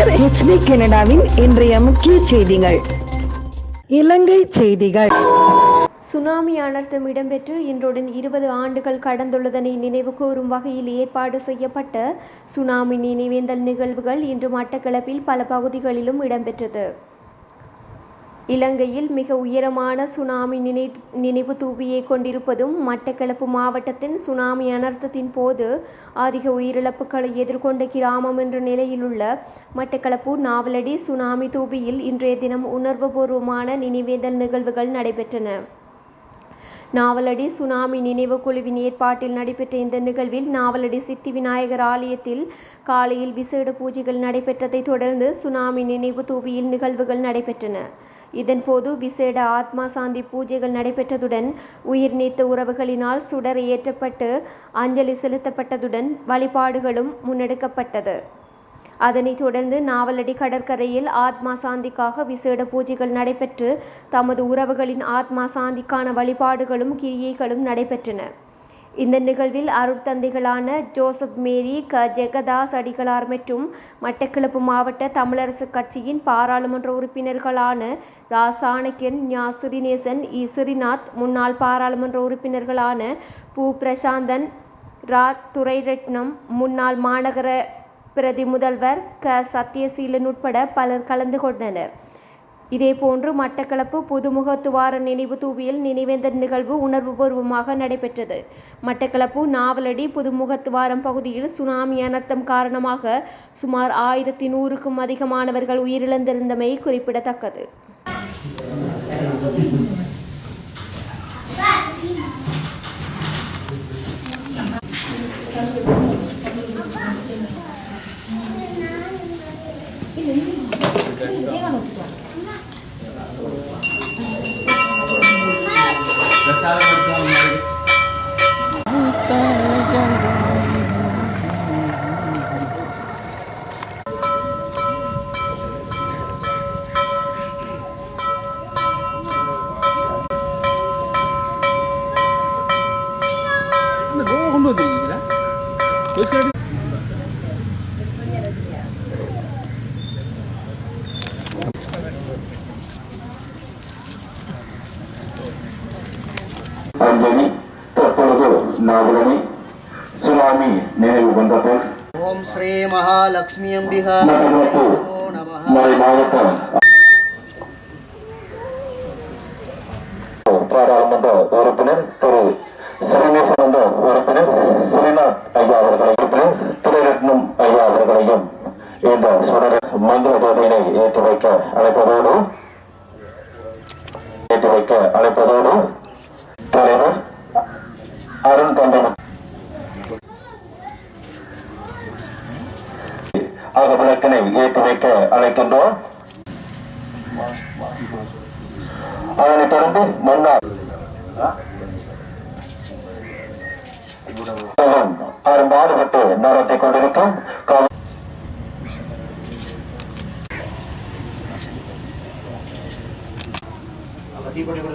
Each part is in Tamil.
கலைஞர் ஹெச்டி கனடாவின் இன்றைய முக்கிய செய்திகள். இலங்கை செய்திகள். சுனாமி அனர்த்தம் இடம்பெற்று இன்றுடன் இருபது ஆண்டுகள் கடந்துள்ளதனை நினைவு கூறும் வகையில் ஏற்பாடு செய்யப்பட்ட சுனாமி நினைவேந்தல் நிகழ்வுகள் இன்று மட்டக்களப்பில் பல பகுதிகளிலும் இடம்பெற்றது. இலங்கையில் மிக உயரமான சுனாமி நினை நினைவு தூபியை கொண்டிருப்பதும் மட்டக்களப்பு மாவட்டத்தின் சுனாமி அனர்த்தத்தின் போது அதிக உயிரிழப்புகளை எதிர்கொண்ட கிராமம் என்ற நிலையிலுள்ள மட்டக்களப்பு நாவலடி சுனாமி தூபியில் இன்றைய தினம் உணர்வுபூர்வமான நினைவேந்தல் நிகழ்வுகள் நடைபெற்றன. நாவலடி சுனாமி நினைவு குழுவின் ஏற்பாட்டில் நடைபெற்ற இந்த நிகழ்வில் நாவலடி சித்தி விநாயகர் ஆலயத்தில் காலையில் விசேட பூஜைகள் நடைபெற்றதைத் தொடர்ந்து சுனாமி நினைவு தூபியில் நிகழ்வுகள் நடைபெற்றன. இதன்போது விசேட ஆத்மா சாந்தி பூஜைகள் நடைபெற்றதுடன் உயிர் நீத்த உறவுகளினால் சுடர் ஏற்றப்பட்டு அஞ்சலி செலுத்தப்பட்டதுடன் வழிபாடுகளும் முன்னெடுக்கப்பட்டது. அதனைத் தொடர்ந்து நாவலடி கடற்கரையில் ஆத்மா சாந்திக்காக விசேட பூஜைகள் நடைபெற்று தமது உறவுகளின் ஆத்மா சாந்திக்கான வழிபாடுகளும் கிரியைகளும் நடைபெற்றன. இந்த நிகழ்வில் அருட்தந்தைகளான ஜோசப் மேரி க. ஜெகதாஸ் அடிகளார் மற்றும் மட்டக்களப்பு மாவட்ட தமிழரசு கட்சியின் பாராளுமன்ற உறுப்பினர்களான ரா சாணக்கியன் ஞா. சிறிநேசன் இ. சிறிநாத் முன்னாள் பாராளுமன்ற உறுப்பினர்களான பூ. பிரசாந்தன் ரா. துரைரட்னம் முன்னாள் மாநகர பிரதி முதல்வர் க. சத்யசீலன் உட்பட பலர் கலந்து கொண்டனர். இதேபோன்று மட்டக்களப்பு புதுமுகத்துவார நினைவு தூவியில் நினைவேந்தர் நிகழ்வு உணர்வுபூர்வமாக நடைபெற்றது. மட்டக்களப்பு நாவலடி புதுமுகத்துவாரம் பகுதியில் சுனாமி அனர்த்தம் காரணமாக சுமார் ஆயிரத்தி நூறுக்கும் அதிகமானவர்கள் உயிரிழந்திருந்தமை குறிப்பிடத்தக்கது. 시간 어떻게 하세요? தற்பொழுது நாவலனை சுனாமி நினைவு மன்றத்தில் ஓம் ஸ்ரீ மகாலட்சுமி அம்பிகா மட்டக்களப்பு நமோ நமः மறை மாவட்ட பாராளுமன்ற உறுப்பினர் திரு சிறுநேசனந்த உறுப்பினர் ஸ்ரீநாத் ஐயா அவர்களை உறுப்பினர் திரைரத்னம் ஐயா அவர்களையும் இந்த சுடர மந்திர ஜோதியினை ஏற்றி வைக்க அழைப்பதோடு ஏற்றி வைக்க அழைப்பதோடு ஆக விளக்கினை ஏற்றி வைக்க அழைக்கின்றோம். அதனைத் தொடர்ந்து முன்னாள் அரும்பாடுபட்டு நடத்தி கொண்டிருக்கும் காவல்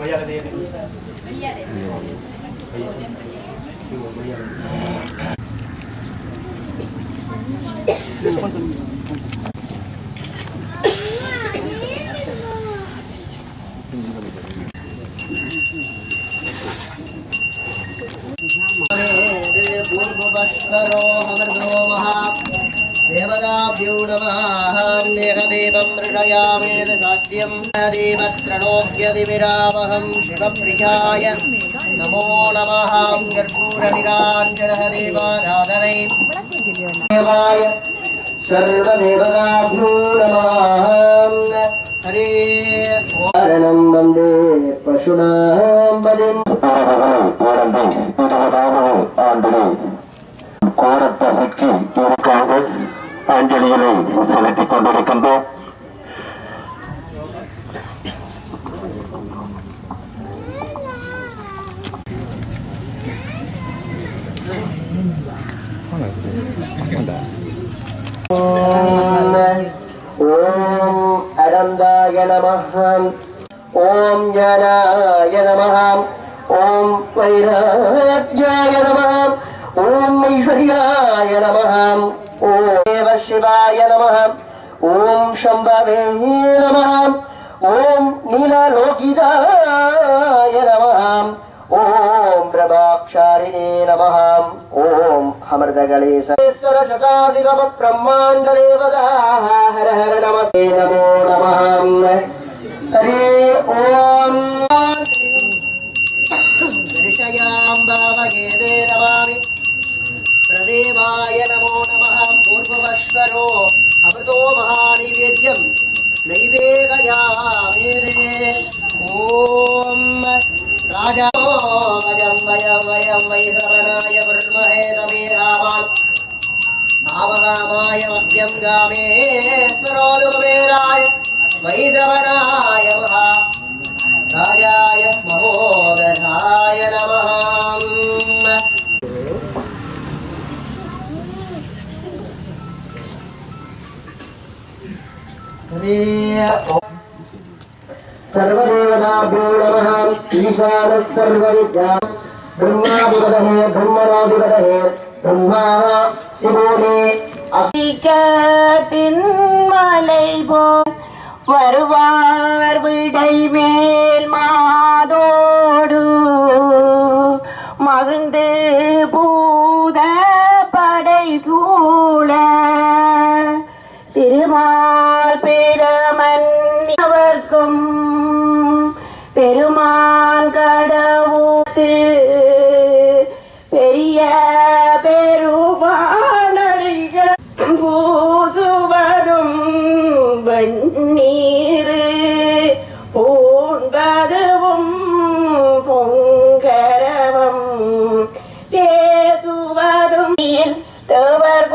மரியாதை அமிர்தோ மகா ദ്യൂഢമാഹാമ്യഹദേവം മൃഷയാമേത് സാധ്യം ഹരീമത്രണോദ്യതിവിരാവഹം ശിവപ്രിയായ നമോ നമഹാം കർപ്പൂരണിരാഞ്ജലഹദേവാരാധനൈ സർവദേവതാഭ്യോ നമാഹാം ഹരേ ശരണം വന്ദേ പശുനാം പതിം കോരത്തെ സഖ്യം அஞ்சலியினை செலுத்திக் கொண்டிருக்கின்றோம். ஓம் அரந்தாய நமஹாம் ஓம் ஜனாய நமஹாம் ஓம் வைராஜ்யாய ஐஸ்வர்யாய நமஹாம் శివాయ నమ ఓం శంభవే నమ ఓం నీలలోకిజాయ నమ ఓం ప్రభాక్షారిణే నమ ఓం అమృతగళే సరేశ్వర శకాశిరమ బ్రహ్మాండ దేవగా హర హర నమస్తే నమో నమ హరి ఓం सर्वदेवताभ्यो नमः ईशानः सर्वविद्या ब्रह्मादिपदहे ब्रह्मणादिपदहे ब्रह्मा शिवोने மலை போல் வருவார் விடை மேல் பெரிய பெருமானடிக பூசுவதும் வெண்ணீர். பூண்பதுவும் பொங்கரவம். பேசுவதும் தேவர்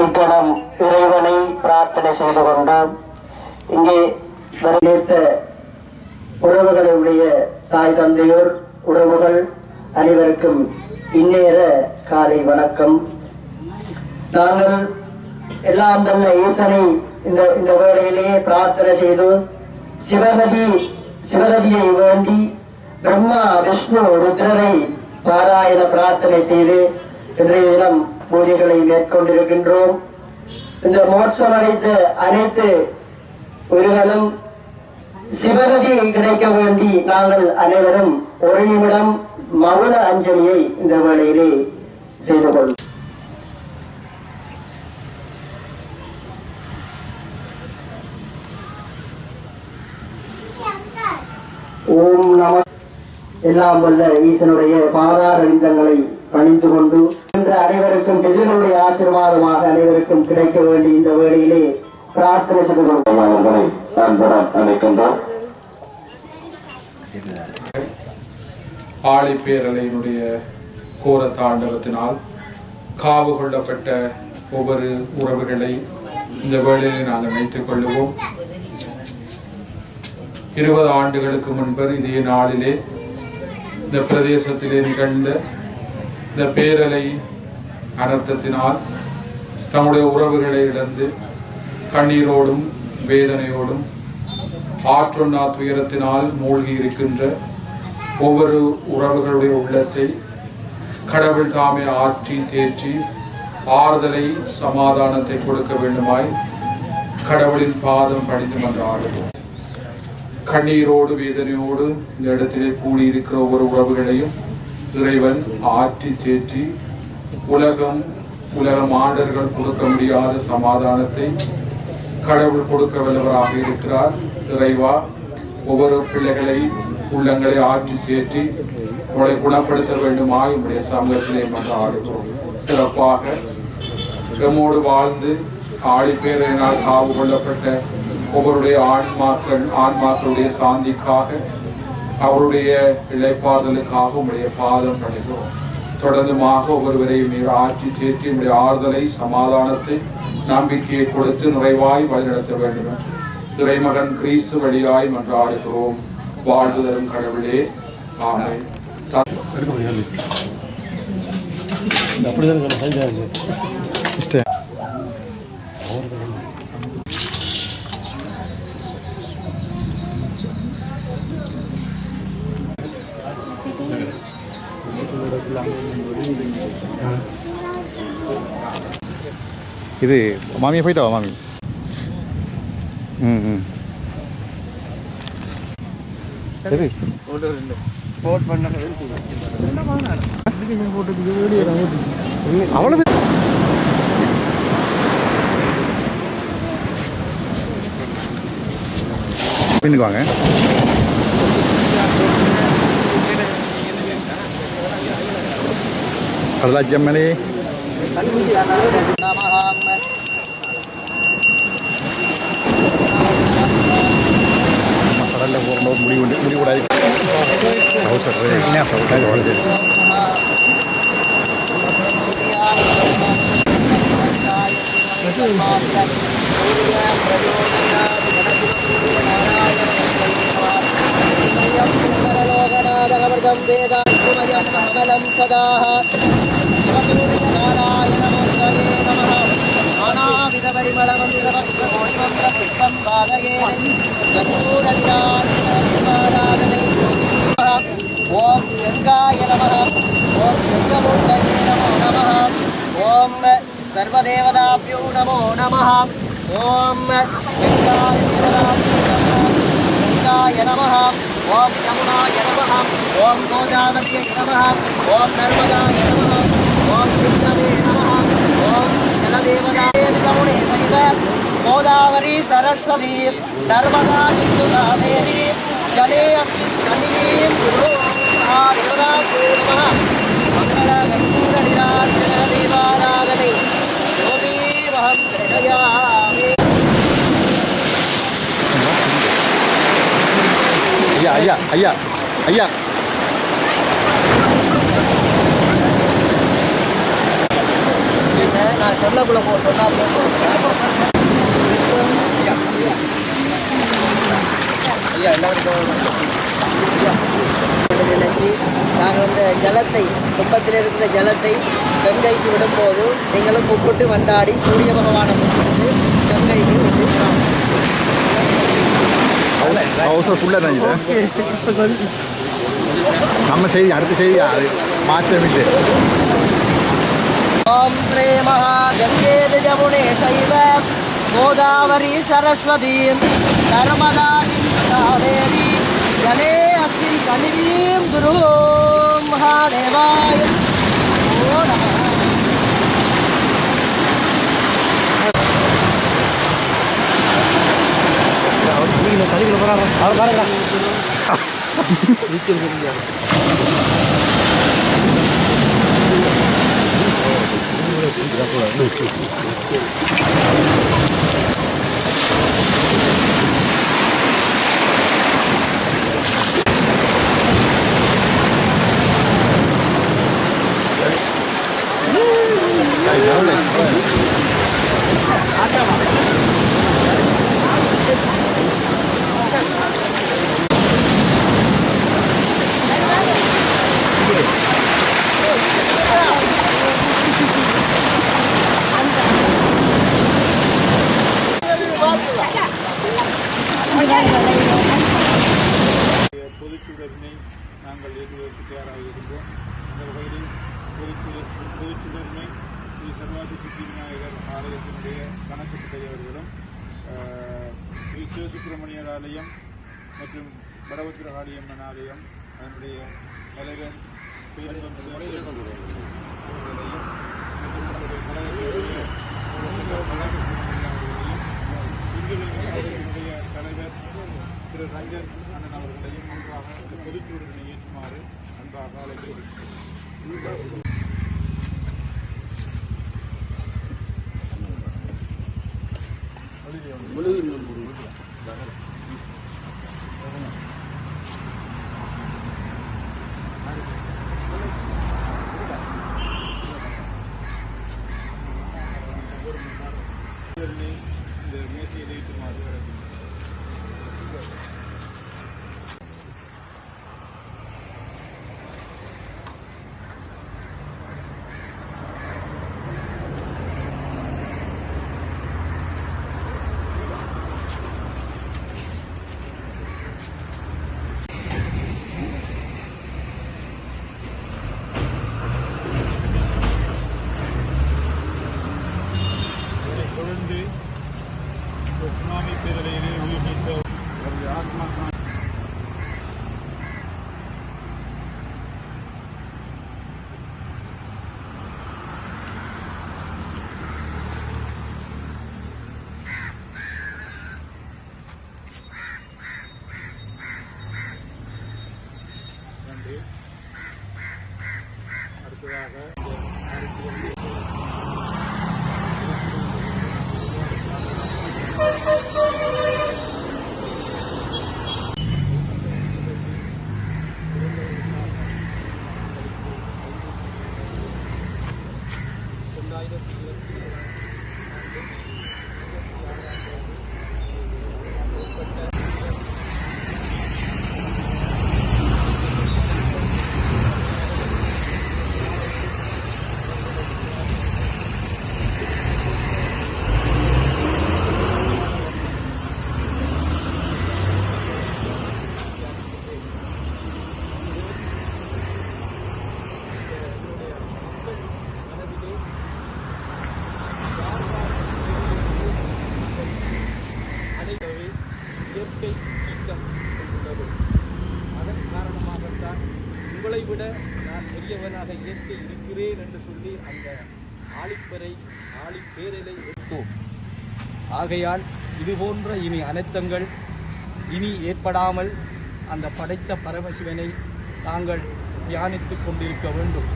இக்கணம் இறைவனை பிரார்த்தனை செய்து கொண்டோம் இங்கே வரவேற்ற உறவுகளுடைய தாய் தந்தையோர் உறவுகள் அனைவருக்கும் இந்நேர காலை வணக்கம். நாங்கள் எல்லாம் தந்த ஈசனை இந்த இந்த வேளையிலேயே பிரார்த்தனை செய்து சிவகதி சிவகதியை வேண்டி பிரம்மா விஷ்ணு ருத்ரரை பாராயண பிரார்த்தனை செய்து இன்றைய தினம் பூஜைகளை மேற்கொண்டிருக்கின்றோம். இந்த மோட்சம் அடைத்த அனைத்து உயிர்களும் சிவகதி கிடைக்க வேண்டி நாங்கள் அனைவரும் ஒரு நிமிடம் மௌன அஞ்சலியை இந்த வேளையிலே செய்து கொள்ளும் ஓம் நம எல்லாம் வல்ல ஈசனுடைய பாதாரளிந்தங்களை பணிந்து கொண்டு இன்று அனைவருக்கும் எதிர்களுடைய ஆசீர்வாதமாக அனைவருக்கும் கிடைக்க வேண்டி இந்த வேளையிலே பிரார்த்தனை செய்து கொள்வோம். அவர்களை ஆழி பேரலையினுடைய கோர தாண்டவத்தினால் காவு கொள்ளப்பட்ட ஒவ்வொரு உறவுகளை இந்த வேளையிலே நாங்கள் நினைத்துக் கொள்ளுவோம். இருபது ஆண்டுகளுக்கு முன்பு இதே நாளிலே இந்த பிரதேசத்திலே நிகழ்ந்த இந்த பேரலை அனர்த்தத்தினால் தம்முடைய உறவுகளை இழந்து கண்ணீரோடும் வேதனையோடும் ஆற்றொன்னா துயரத்தினால் மூழ்கி இருக்கின்ற ஒவ்வொரு உறவுகளுடைய உள்ளத்தை கடவுள் தாமே ஆற்றி தேற்றி ஆறுதலை சமாதானத்தை கொடுக்க வேண்டுமாய் கடவுளின் பாதம் படிந்து மன்றாடுவோம் கண்ணீரோடு வேதனையோடு இந்த இடத்திலே கூடியிருக்கிற ஒவ்வொரு உறவுகளையும் இறைவன் ஆற்றி தேற்றி உலகம் உலக மாண்டர்கள் கொடுக்க முடியாத சமாதானத்தை கடவுள் கொடுக்க வல்லவராக இருக்கிறார். இறைவா ஒவ்வொரு பிள்ளைகளை உள்ளங்களை ஆற்றி தேற்றி உங்களை குணப்படுத்த வேண்டுமாய் உங்களுடைய சமூகத்திலே மன்றாடுகிறோம் சிறப்பாக எம்மோடு வாழ்ந்து ஆழிப்பேரையினால் காவு கொள்ளப்பட்ட ஒவ்வொருடைய ஆன்மாக்கள் ஆன்மாக்களுடைய சாந்திக்காக அவருடைய இழைப்பாதலுக்காக உங்களுடைய பாதம் பணிகிறோம். தொடர்ந்துமாக ஒவ்வொருவரையும் நீர் ஆற்றி தேற்றி உங்களுடைய ஆறுதலை சமாதானத்தை நம்பிக்கையை கொடுத்து நிறைவாய் வழிநடத்த வேண்டும் என்று. இறைமகன் கிறிஸ்து வழியாய் மன்றாடுகிறோம். வாழ்வு தரும் கடவுளே. ஆமை அப்படிதான் செஞ்சாங்க இஷ்ட இது மாமியை போயிட்டா மாமி? ம் ம். எது அவ்வளவு பின்னுக்கு வாங்க. வரலாச்சியம்மனே போகிற முடிவு முடிவுடாது அவசரம் என்ன சொல்கிறேன் ஓம் கங்காய நம ஓம் கங்கமூர்த்தயே நமோ நம ஓம் சர்வதேவதாபியோ நமோ நம ஓம் கங்காய கங்காய நம ஓம் யமுனாய நம ஓம் கோதாவரியை நம ஓம் நர்மதாய நம ஓம் கிருஷ்ணவே நம ஓம் ஜலதேவதாய யமுனே சைவ கோதாவரி சரஸ்வதி நர்மதா சிந்து காவேரி ஜலே அஸ்மின் கணினீம் தேவதாசோ நம மங்கள கற்பூர நிராஜன தேவாராதனை யோகீவகம் கிருணயாமே ஐயா ஐயா ஐயா ஐயா. நான் சொல்லக்குள்ள போட்டோம்னா ஐயா ஐயா. ஐயா எல்லாருக்கும் ஐயா. நாங்கள் இந்த ஜலத்தை கும்பத்தில் இருக்கிற ஜலத்தை கங்கைக்கு விடும்போது நீங்களும் கும்பிட்டு வந்தாடி சூரிய பகவானை கும்பிட்டு கங்கைக்கு விட்டு அவசரம் ஃபுல்லாக தான் நம்ம செய்தி அடுத்த செய்தி மாற்றமிட்டு மாற்றமிட்டு ஓம் ஸ்ரீ மகாகங்கேது ஜமுனே சைவ கோதாவரி சரஸ்வதி நர்மதா சிந்து காவேரி ஜலே அஸ்மின் கனிதீம் குரு மகாதேவாய ஓ நமः பொதுச்சுடரினை திரு ரஞ்சன் அண்ணன் அவர்களையும் நன்றாக இந்த பொதுச்சூழலை ஏற்றுமாறு அன்பாக அழைக்கிறேன். இந்த மாறாக ஆகையால் இது போன்ற இனி அனைத்தங்கள் இனி ஏற்படாமல் அந்த படைத்த பரமசிவனை தாங்கள் தியானித்துக் கொண்டிருக்க வேண்டும்.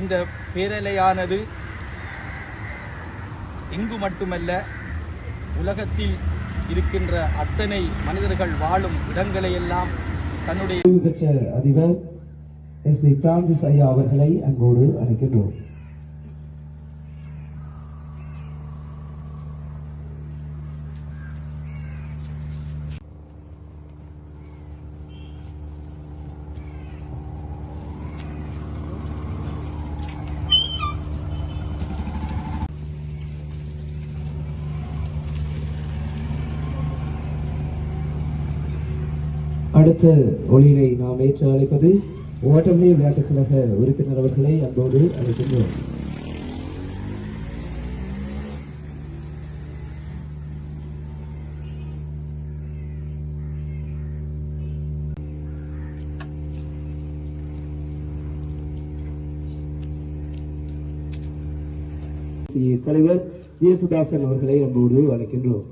இந்த பேரலையானது இங்கு மட்டுமல்ல உலகத்தில் இருக்கின்ற அத்தனை மனிதர்கள் வாழும் இடங்களையெல்லாம் தன்னுடைய பெற்ற அதிபர் எஸ் பி பிரான்சிஸ் ஐயா அவர்களை அன்போடு அழைக்கின்றோம். அடுத்த ஒளியினை நாம் ஏற்று அழைப்பது ஓட்டமே விளையாட்டுக் கழக உறுப்பினர் அவர்களை அன்போடு அழைக்கின்றோம். தலைவர் இயேசுதாசன் அவர்களை அன்போடு அழைக்கின்றோம்.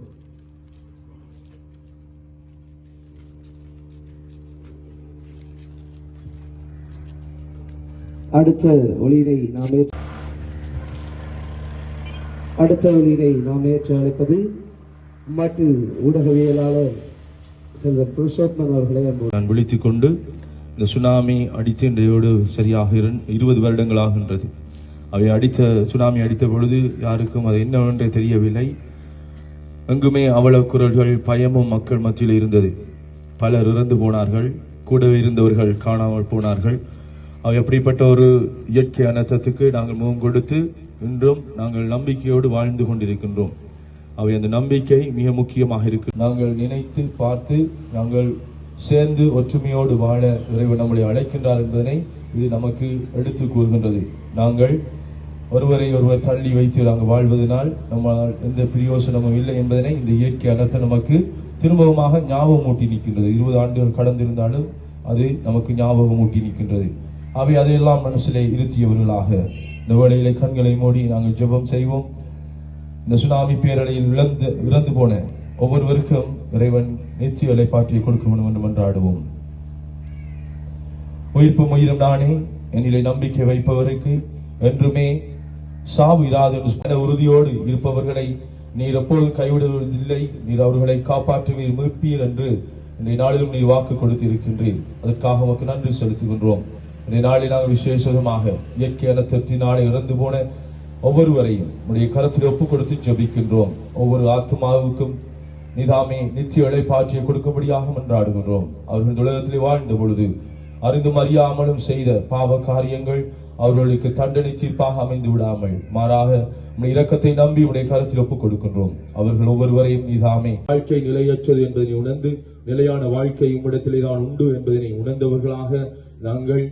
அடுத்த ஒளியினை நாம் அடுத்த ஒளியினை நாம் ஏற்று அழைப்பது மட்டு ஊடகவியலாளர் செல்வர் புருஷோத்மன் அவர்களை நான் விழித்துக் கொண்டு இந்த சுனாமி அடித்து இன்றையோடு சரியாக இருபது வருடங்களாகின்றது அவை அடித்த சுனாமி அடித்த பொழுது யாருக்கும் அது என்னவென்றே தெரியவில்லை. எங்குமே அவ்வளவு குரல்கள் பயமும் மக்கள் மத்தியில் இருந்தது. பலர் இறந்து போனார்கள். கூடவே இருந்தவர்கள் காணாமல் போனார்கள். அவை ஒரு இயற்கை அனர்த்தத்துக்கு நாங்கள் முகம் கொடுத்து இன்றும் நாங்கள் நம்பிக்கையோடு வாழ்ந்து கொண்டிருக்கின்றோம். அவை அந்த நம்பிக்கை மிக முக்கியமாக இருக்கு. நாங்கள் நினைத்து பார்த்து நாங்கள் சேர்ந்து ஒற்றுமையோடு வாழ இறைவன் நம்மளை அழைக்கின்றார் என்பதனை இது நமக்கு எடுத்து கூறுகின்றது. நாங்கள் ஒருவரை ஒருவர் தள்ளி வைத்து நாங்கள் வாழ்வதனால் நம்மால் எந்த பிரயோசனமும் இல்லை என்பதனை இந்த இயற்கை அனர்த்தம் நமக்கு திரும்பவுமாக ஞாபகம் ஊட்டி நிற்கின்றது. இருபது ஆண்டுகள் கடந்திருந்தாலும் அது நமக்கு ஞாபகம் ஊட்டி நிற்கின்றது. அவை அதையெல்லாம் மனசிலே இருத்தியவர்களாக. இந்த வேளையிலே கண்களை மூடி நாங்கள் ஜெபம் செய்வோம். இந்த சுனாமி பேரலையில் இழந்து இறந்து போன ஒவ்வொருவருக்கும் இறைவன் நித்திய இலைப்பாற்றியை கொடுக்க வேண்டும் என்று மன்றாடுவோம். உயிர்ப்பும் உயிரும் நானே என்னிலே நம்பிக்கை வைப்பவருக்கு என்றுமே சாவு இராது என்று உறுதியோடு இருப்பவர்களை நீர் எப்போதும் கைவிடுவதில்லை. நீர் அவர்களை காப்பாற்றுவீர் மீட்பீர் என்று இன்றைய நாளிலும் நீர் வாக்கு கொடுத்திருக்கின்றீர். அதற்காக உமக்கு நன்றி செலுத்துகின்றோம். இந்த நாளில் நாங்கள் விசேஷமாக இயற்கையான அனர்த்தத்தினாலே இறந்து போன ஒவ்வொருவரையும் உடைய கருத்தில் ஒப்பு கொடுத்து ஜபிக்கின்றோம். ஒவ்வொரு ஆத்மாவுக்கும் நிதாமே நித்திய இழைப்பாற்றியை கொடுக்கும்படியாக மன்றாடுகின்றோம். அவர்கள் உலகத்தில் உலகத்திலே வாழ்ந்த பொழுது அறிந்தும் அறியாமலும் செய்த பாவ காரியங்கள் அவர்களுக்கு தண்டனை தீர்ப்பாக அமைந்து விடாமல் மாறாக உம்முடைய இரக்கத்தை நம்பி உடைய கருத்தில் ஒப்புக் கொடுக்கின்றோம் அவர்கள் ஒவ்வொருவரையும் நீதாமே வாழ்க்கை நிலையற்றது என்பதனை உணர்ந்து நிலையான வாழ்க்கை உம்மிடத்திலே தான் உண்டு என்பதனை உணர்ந்தவர்களாக நாங்கள்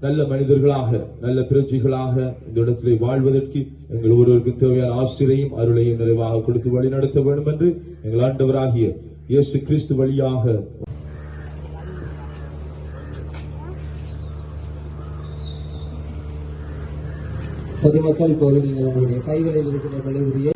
நல்ல மனிதர்களாக நல்ல திருச்சிகளாக இந்த இடத்திலே வாழ்வதற்கு எங்கள் ஒருவருக்கு தேவையான ஆசிரியையும் அருளையும் நிறைவாக கொடுத்து வழி நடத்த வேண்டும் என்று எங்கள் ஆண்டவராகிய இயேசு கிறிஸ்து வழியாக. பொதுமக்கள் இப்போது நீங்கள் உங்களுடைய கைகளில் இருக்கிற மெழுகுதியை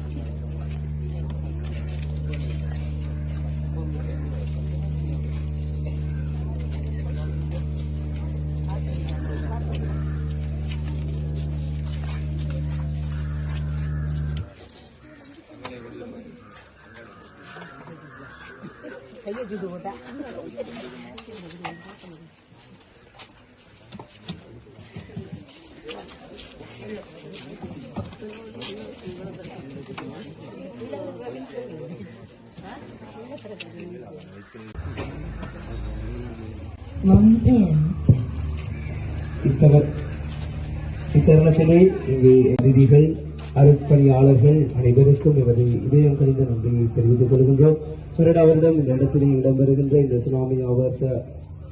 இத்தருணத்திலே இங்கே அதிதிகள் அருட்பணியாளர்கள் அனைவருக்கும் எமது இதயம் கணிந்த நன்றியை தெரிவித்துக் கொள்கின்றோம். வருட வருடம் இந்த இடத்திலே இடம்பெறுகின்ற இந்த சுனாமி ஆபத்த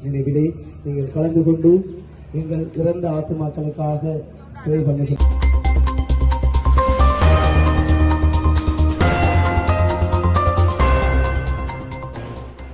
நினைவிலே நீங்கள் கலந்து கொண்டு எங்கள் இறந்த 多一分就是